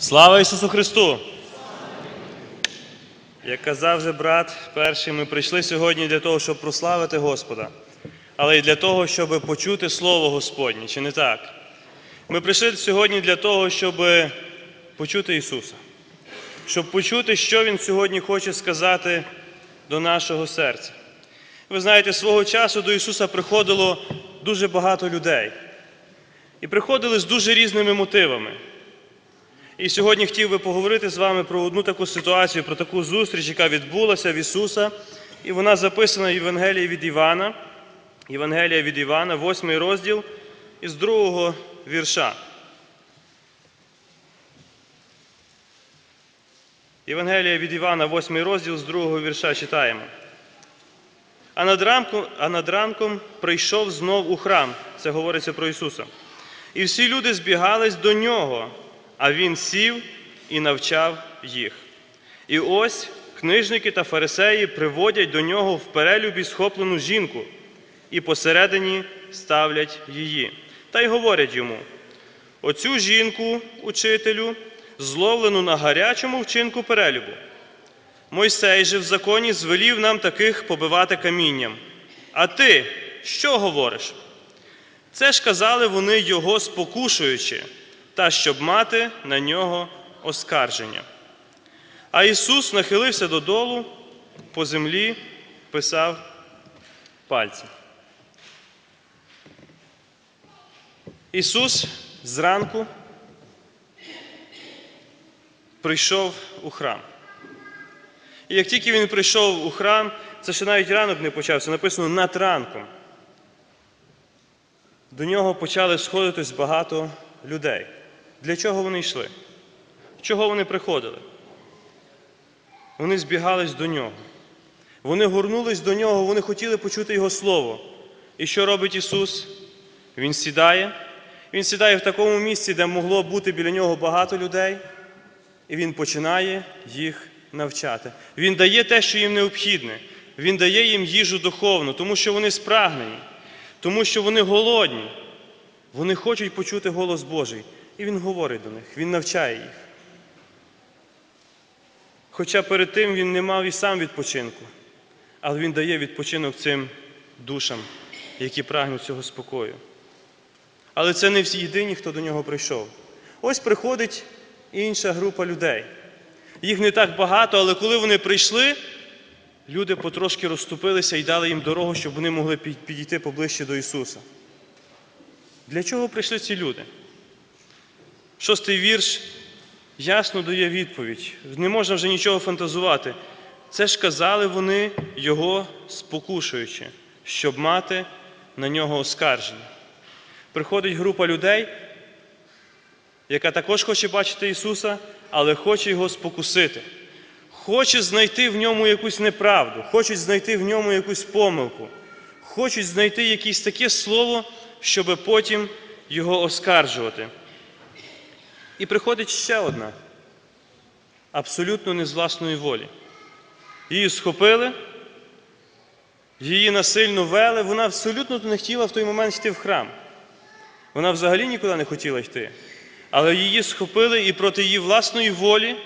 Слава Ісусу Христу! Як казав вже брат перший, ми прийшли сьогодні для того, щоб прославити Господа, але й для того, щоб почути Слово Господнє, чи не так? Ми прийшли сьогодні для того, щоб почути Ісуса, щоб почути, що Він сьогодні хоче сказати до нашого серця. Ви знаєте, свого часу до Ісуса приходило дуже багато людей. І приходили з дуже різними мотивами. І сьогодні хотів би поговорити з вами про одну таку ситуацію, про таку зустріч, яка відбулася в Ісуса. І вона записана в Євангелії від Івана. Євангелія від Івана, 8 розділ із другого вірша. Євангелія від Івана, 8 розділ з другого вірша читаємо. А над, ранком, а над ранком прийшов знов у храм. Це говориться про Ісуса. І всі люди збігались до нього, а він сів і навчав їх. І ось книжники та фарисеї приводять до нього в перелюбі схоплену жінку, і посередині ставлять її. Та й говорять йому: оцю жінку, учителю, зловлену на гарячому вчинку перелюбу. Мойсей же в законі звелів нам таких побивати камінням. А ти що говориш? Це ж казали вони його спокушуючи, та щоб мати на нього оскарження. А Ісус нахилився додолу, по землі писав пальцем. Ісус зранку прийшов у храм. І як тільки він прийшов у храм, це ще навіть ранок не почався, написано над ранком. До нього почали сходитись багато людей. Для чого вони йшли? Чого вони приходили? Вони збігались до нього. Вони горнулись до нього, вони хотіли почути Його Слово. І що робить Ісус? Він сідає. Він сідає в такому місці, де могло бути біля нього багато людей, і Він починає їх навчати. Він дає те, що їм необхідне. Він дає їм їжу духовну, тому що вони спрагнені, тому що вони голодні. Вони хочуть почути голос Божий. І Він говорить до них, Він навчає їх. Хоча перед тим він не мав і сам відпочинку, але він дає відпочинок цим душам, які прагнуть цього спокою. Але це не всі єдині, хто до нього прийшов. Ось приходить інша група людей. Їх не так багато, але коли вони прийшли, люди потрошки розступилися і дали їм дорогу, щоб вони могли підійти поближче до Ісуса. Для чого прийшли ці люди? Шостий вірш ясно дає відповідь. Не можна вже нічого фантазувати. Це ж казали вони його спокушуючи, щоб мати на нього оскарження. Приходить група людей, яка також хоче бачити Ісуса, але хоче його спокусити. Хоче знайти в ньому якусь неправду, хочуть знайти в ньому якусь помилку, хочуть знайти якесь таке слово, щоб потім його оскаржувати. І приходить ще одна, абсолютно не з власної волі. Її схопили, її насильно вели, вона абсолютно не хотіла в той момент йти в храм. Вона взагалі нікуди не хотіла йти. Але її схопили і проти її власної волі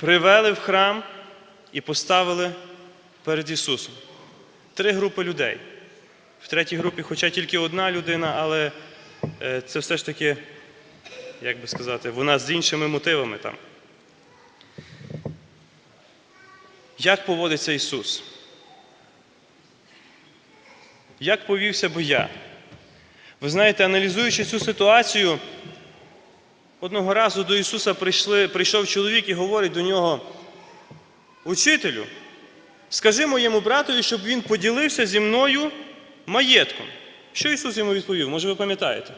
привели в храм і поставили перед Ісусом. Три групи людей. В третій групі, хоча тільки одна людина, але це все ж таки, як би сказати, вона з іншими мотивами там. Як поводиться Ісус? Як повівся би я? Ви знаєте, аналізуючи цю ситуацію, одного разу до Ісуса прийшли, прийшов чоловік і говорить до нього: Учителю, скажи моєму братові, щоб він поділився зі мною маєтком. Що Ісус йому відповів? Може, ви пам'ятаєте?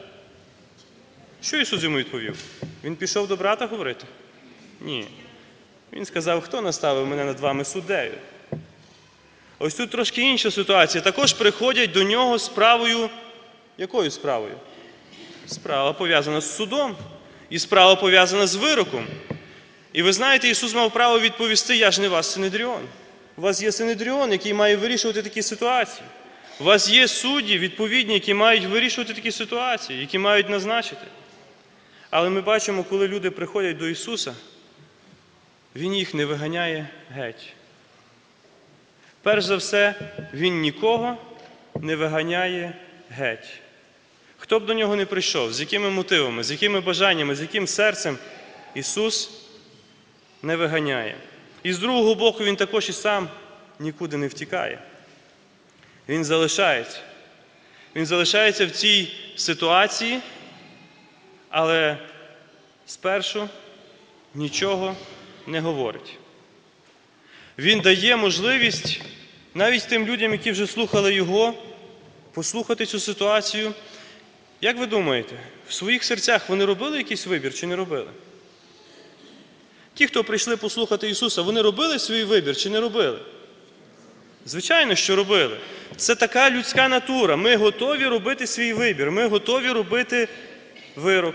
Що Ісус йому відповів? Він пішов до брата говорити? Ні. Він сказав, хто наставив мене над вами суддею? Ось тут трошки інша ситуація. Також приходять до нього справою. Якою справою? Справа пов'язана з судом. І справа пов'язана з вироком. І ви знаєте, Ісус мав право відповісти: Я ж не вас Синедріон. У вас є Синедріон, який має вирішувати такі ситуації. У вас є судді, відповідні, які мають вирішувати такі ситуації, які мають назначити. Але ми бачимо, коли люди приходять до Ісуса, Він їх не виганяє геть. Перш за все, Він нікого не виганяє геть. Хто б до нього не прийшов, з якими мотивами, з якими бажаннями, з яким серцем Ісус не виганяє. І з другого боку, Він також і сам нікуди не втікає. Він залишається. Він залишається в цій ситуації, але спершу нічого не говорить. Він дає можливість навіть тим людям, які вже слухали його, послухати цю ситуацію. Як ви думаєте, в своїх серцях вони робили якийсь вибір чи не робили? Ті, хто прийшли послухати Ісуса, вони робили свій вибір чи не робили? Звичайно, що робили. Це така людська натура. Ми готові робити свій вибір, ми готові робити вирок,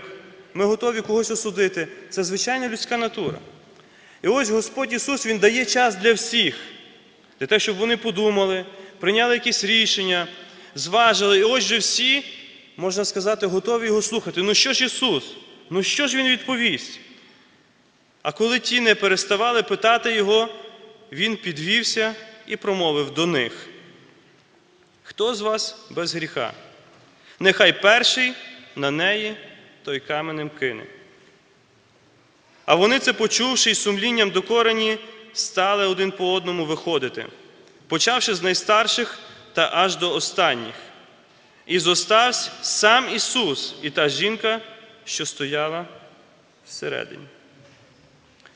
ми готові когось осудити. Це звичайна людська натура. І ось Господь Ісус Він дає час для всіх, для того, щоб вони подумали, прийняли якісь рішення, зважили. І ось же всі, можна сказати, готові його слухати. Ну що ж Ісус? Ну що ж Він відповість? А коли ті не переставали питати Його, Він підвівся і промовив до них. Хто з вас без гріха? Нехай перший на неї той каменем кине. А вони це почувши і сумлінням докорені, стали один по одному виходити, почавши з найстарших та аж до останніх. І зостався сам Ісус і та жінка, що стояла всередині.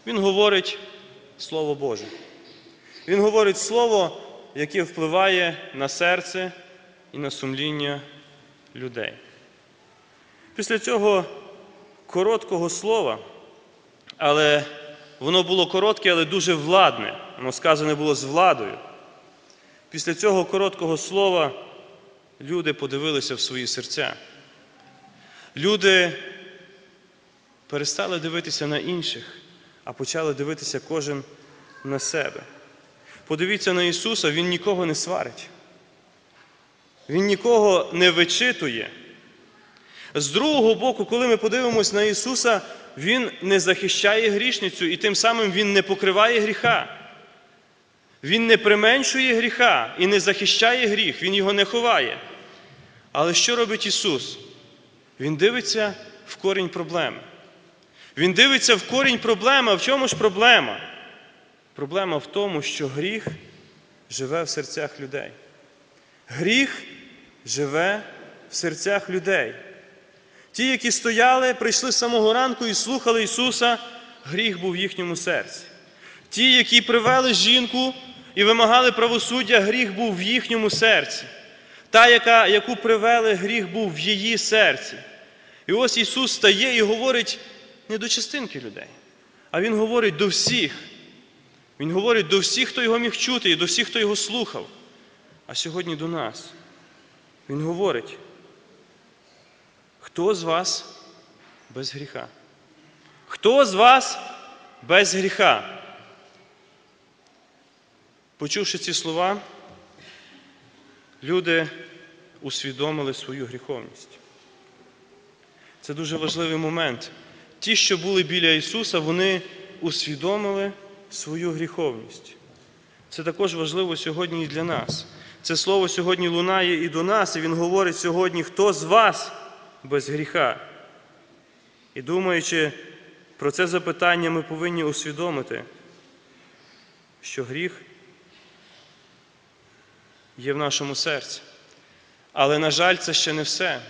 Він говорить Слово Боже. Він говорить Слово, яке впливає на серце і на сумління людей. Після цього короткого слова, але воно було коротке, але дуже владне. Воно сказане було з владою. Після цього короткого слова люди подивилися в свої серця. Люди перестали дивитися на інших, а почали дивитися кожен на себе. Подивіться на Ісуса, Він нікого не сварить. Він нікого не вичитує. З другого боку, коли ми подивимось на Ісуса, Він не захищає грішницю і тим самим Він не покриває гріха. Він не применшує гріха і не захищає гріх, Він його не ховає. Але що робить Ісус? Він дивиться в корінь проблеми. Він дивиться в корінь проблеми. А в чому ж проблема? Проблема в тому, що гріх живе в серцях людей. Гріх живе в серцях людей. Ті, які стояли, прийшли з самого ранку і слухали Ісуса, гріх був в їхньому серці. Ті, які привели жінку і вимагали правосуддя, гріх був в їхньому серці. Та, яка, яку привели, гріх був в її серці. І ось Ісус стає і говорить не до частинки людей, а Він говорить до всіх. Він говорить до всіх, хто його міг чути, і до всіх, хто його слухав. А сьогодні до нас. Він говорить, хто з вас без гріха? Хто з вас без гріха? Почувши ці слова, люди усвідомили свою гріховність. Це дуже важливий момент. Ті, що були біля Ісуса, вони усвідомили свою гріховність. Це також важливо сьогодні і для нас. Це слово сьогодні лунає і до нас, і Він говорить сьогодні, хто з вас без гріха. І думаючи про це запитання, ми повинні усвідомити, що гріх є в нашому серці. Але, на жаль, це ще не все.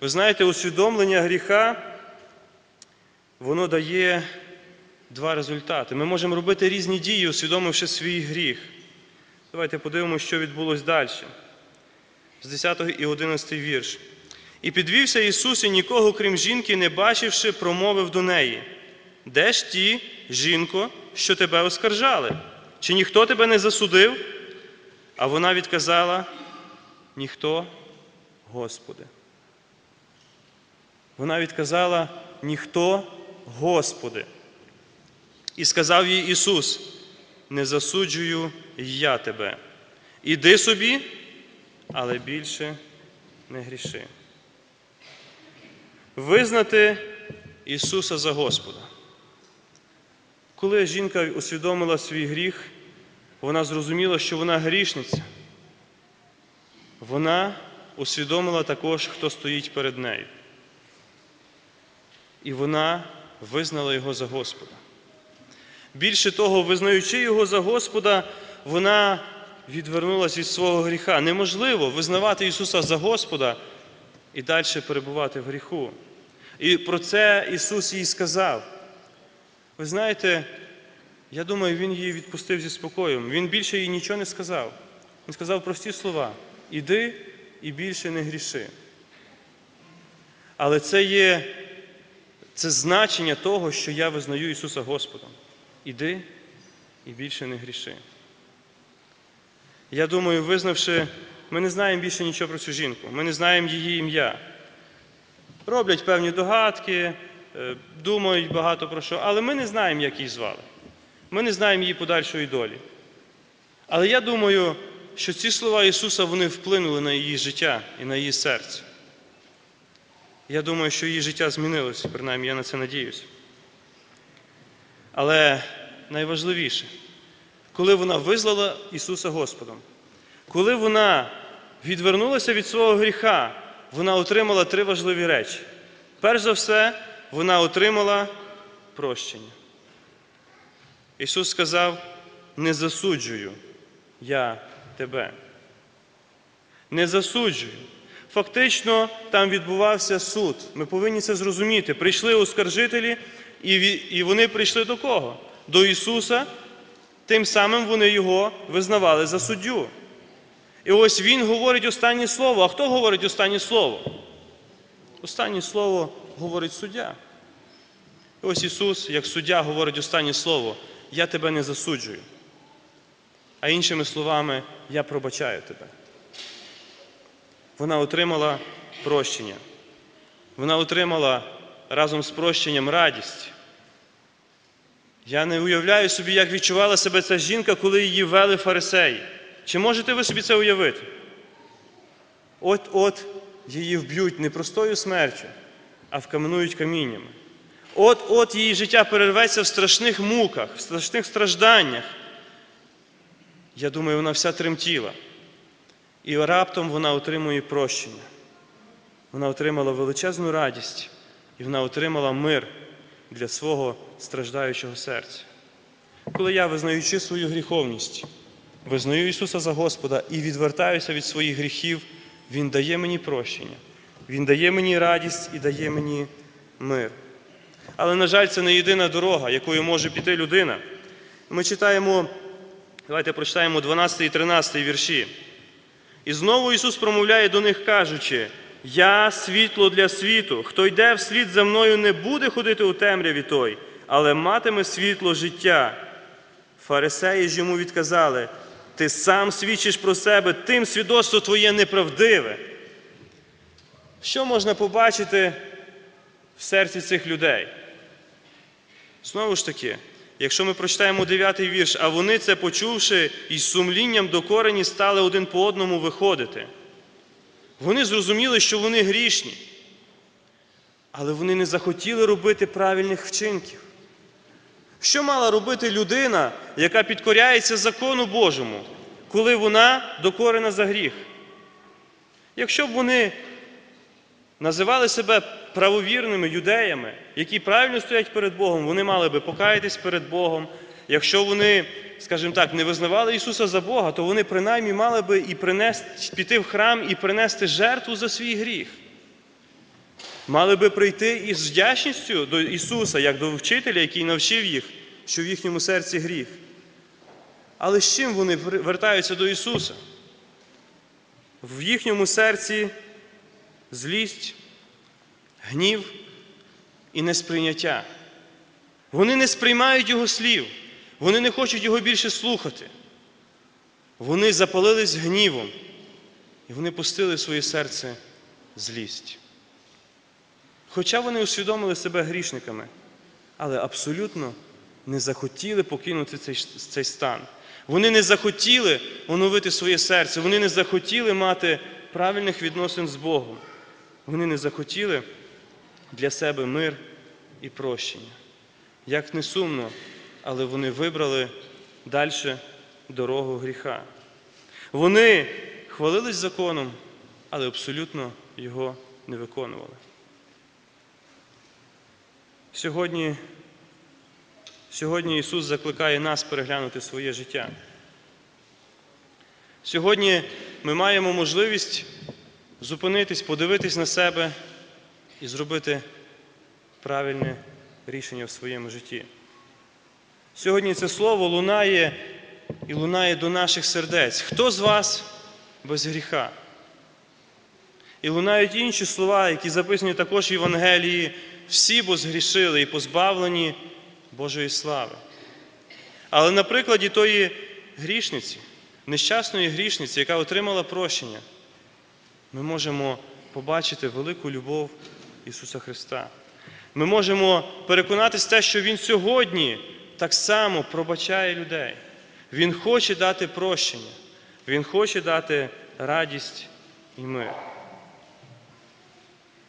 Ви знаєте, усвідомлення гріха, воно дає два результати. Ми можемо робити різні дії, усвідомивши свій гріх. Давайте подивимося, що відбулося далі. З 10 і 11 вірш. І підвівся Ісус, і нікого, крім жінки, не бачивши, промовив до неї: Де ж ті, жінко, що тебе оскаржали? Чи ніхто тебе не засудив? А вона відказала: ніхто, Господи. Вона відказала: ніхто, Господи. І сказав їй Ісус: Не засуджую я тебе. Іди собі, але більше не гріши. Визнати Ісуса за Господа. Коли жінка усвідомила свій гріх, вона зрозуміла, що вона грішниця. Вона усвідомила також, хто стоїть перед нею. І вона визнала його за Господа. Більше того, визнаючи його за Господа, вона відвернулася від свого гріха. Неможливо визнавати Ісуса за Господа і далі перебувати в гріху. І про це Ісус їй сказав. Ви знаєте, я думаю, Він її відпустив зі спокоєм. Він більше їй нічого не сказав. Він сказав прості слова: іди і більше не гріши. Але це є це значення того, що я визнаю Ісуса Господом. Іди і більше не гріши. Я думаю, визнавши, ми не знаємо більше нічого про цю жінку, ми не знаємо її ім'я. Роблять певні догадки, е, думають багато про що, але ми не знаємо, як її звали. Ми не знаємо її подальшої долі. Але я думаю, що ці слова Ісуса вони вплинули на її життя і на її серце. Я думаю, що її життя змінилося, принаймні я на це надіюсь. Але найважливіше, коли вона визнала Ісуса Господом, коли вона відвернулася від свого гріха, вона отримала три важливі речі. Перш за все, вона отримала прощення. Ісус сказав: не засуджую я тебе. Не засуджую. Фактично, там відбувався суд. Ми повинні це зрозуміти. Прийшли оскаржителі, і вони прийшли до кого? До Ісуса. Тим самим вони його визнавали за суддю. І ось Він говорить останнє слово. А хто говорить останнє слово? Останнє слово говорить суддя. І ось Ісус, як суддя, говорить останнє слово: Я тебе не засуджую. А іншими словами, я пробачаю тебе. Вона отримала прощення. Вона отримала разом з прощенням радість. Я не уявляю собі, як відчувала себе ця жінка, коли її вели фарисеї. Чи можете ви собі це уявити? От-от її вб'ють не простою смертю, а вкаменують каміннями. От-от її життя перерветься в страшних муках, в страшних стражданнях. Я думаю, вона вся тремтіла. І раптом вона отримує прощення. Вона отримала величезну радість, і вона отримала мир для свого страждаючого серця. Коли я, визнаючи свою гріховність, визнаю Ісуса за Господа і відвертаюся від своїх гріхів, Він дає мені прощення, Він дає мені радість і дає мені мир. Але, на жаль, це не єдина дорога, якою може піти людина. Ми читаємо, давайте прочитаємо 12 і 13 вірші. І знову Ісус промовляє до них, кажучи: Я світло для світу. Хто йде вслід за мною, не буде ходити у темряві той, але матиме світло життя. Фарисеї ж йому відказали: Ти сам свідчиш про себе, тим свідоцтво твоє неправдиве. Що можна побачити в серці цих людей? Знову ж таки, якщо ми прочитаємо 9 вірш, а вони це почувши і з сумлінням до корені стали один по одному виходити. Вони зрозуміли, що вони грішні, але вони не захотіли робити правильних вчинків. Що мала робити людина, яка підкоряється закону Божому, коли вона докорена за гріх? Якщо б вони називали себе правовірними юдеями, які правильно стоять перед Богом, вони мали би покаятись перед Богом. Якщо вони, скажімо так, не визнавали Ісуса за Бога, то вони принаймні мали би і принести, піти в храм і принести жертву за свій гріх. Мали би прийти із вдячністю до Ісуса, як до вчителя, який навчив їх, що в їхньому серці гріх. Але з чим вони вертаються до Ісуса? В їхньому серці злість, гнів і несприйняття. Вони не сприймають Його слів, вони не хочуть Його більше слухати. Вони запалились гнівом, і вони пустили в своє серце злість. Хоча вони усвідомили себе грішниками, але абсолютно не захотіли покинути цей, цей стан. Вони не захотіли оновити своє серце, вони не захотіли мати правильних відносин з Богом. Вони не захотіли для себе мир і прощення. Як не сумно, але вони вибрали далі дорогу гріха. Вони хвалились законом, але абсолютно його не виконували. Сьогодні, сьогодні Ісус закликає нас переглянути своє життя. Сьогодні ми маємо можливість зупинитись, подивитись на себе і зробити правильне рішення в своєму житті. Сьогодні це слово лунає і лунає до наших сердець. Хто з вас без гріха? І лунають інші слова, які записані також в Євангелії. Всі бо згрішили і позбавлені Божої слави. Але на прикладі тої грішниці, нещасної грішниці, яка отримала прощення, ми можемо побачити велику любов Ісуса Христа. Ми можемо переконатися те, що Він сьогодні так само пробачає людей. Він хоче дати прощення, Він хоче дати радість і мир.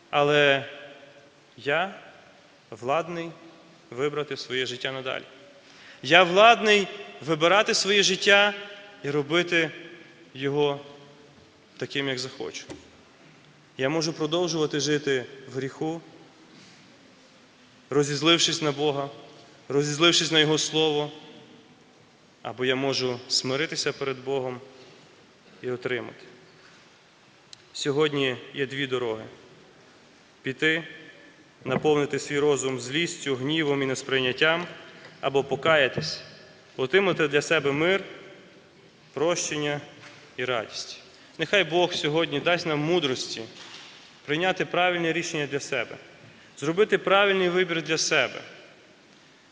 Але я владний вибрати своє життя надалі. Я владний вибирати своє життя і робити його таким, як захочу. Я можу продовжувати жити в гріху, розізлившись на Бога, розізлившись на Його Слово, або я можу смиритися перед Богом і отримати. Сьогодні є дві дороги: піти, наповнити свій розум злістю, гнівом і несприйняттям, або покаятись, отримати для себе мир, прощення і радість. Нехай Бог сьогодні дасть нам мудрості прийняти правильне рішення для себе, зробити правильний вибір для себе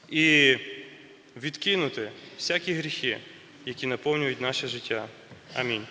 і відкинути всякі гріхи, які наповнюють наше життя. Амінь.